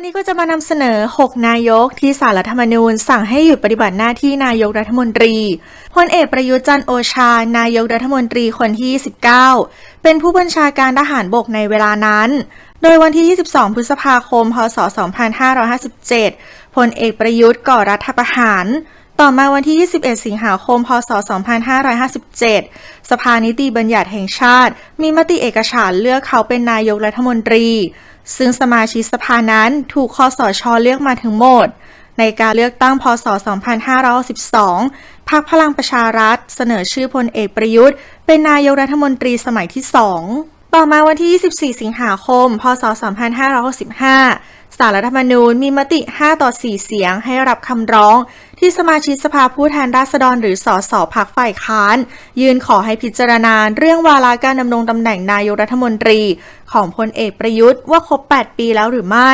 วันนี้ก็จะมานำเสนอ 6 นายกที่สารรัฐธรรมนูญ สั่งให้หยุดปฏิบัติหน้าที่นายกรัฐมนตรี พลเอกประยุทธ์จันโอชา นายกรัฐมนตรีคนที่29เป็นผู้บัญชาการทหารบกในเวลานั้น โดยวันที่ 22 พฤษภาคม พศ 2557 พลเอกประยุทธ์ก่อรัฐประหาร ต่อมาวันที่ 21 สิงหาคม พศ 2557 สภานิติบัญญัติแห่งชาติ มีมติเอกฉันเลือกเขาเป็นนายกรัฐมนตรี ซึ่งสมาชิกสภานั้นถูกคอสชเลือกมาทั้งหมด ในการเลือกตั้งพศ 2512พรรคพลังประชารัฐ เสนอชื่อพลเอกประยุทธ์ เป็นนายกรัฐมนตรีสมัยที่2ต่อมาวันที่ 24 สิงหาคม พศ 2565สารรัฐธรรมนูญมีมติ 5 ต่อ 4 เสียงให้รับคำร้อง ที่สมาชิกสภาผู้แทนราษฎรหรือสสพักฝ่ายค้าน ยื่นขอให้พิจารณาเรื่องวาระการดำรงตำแหน่งนายกรัฐมนตรี ของพลเอกประยุทธ์ว่าครบ 8 ปีแล้วหรือไม่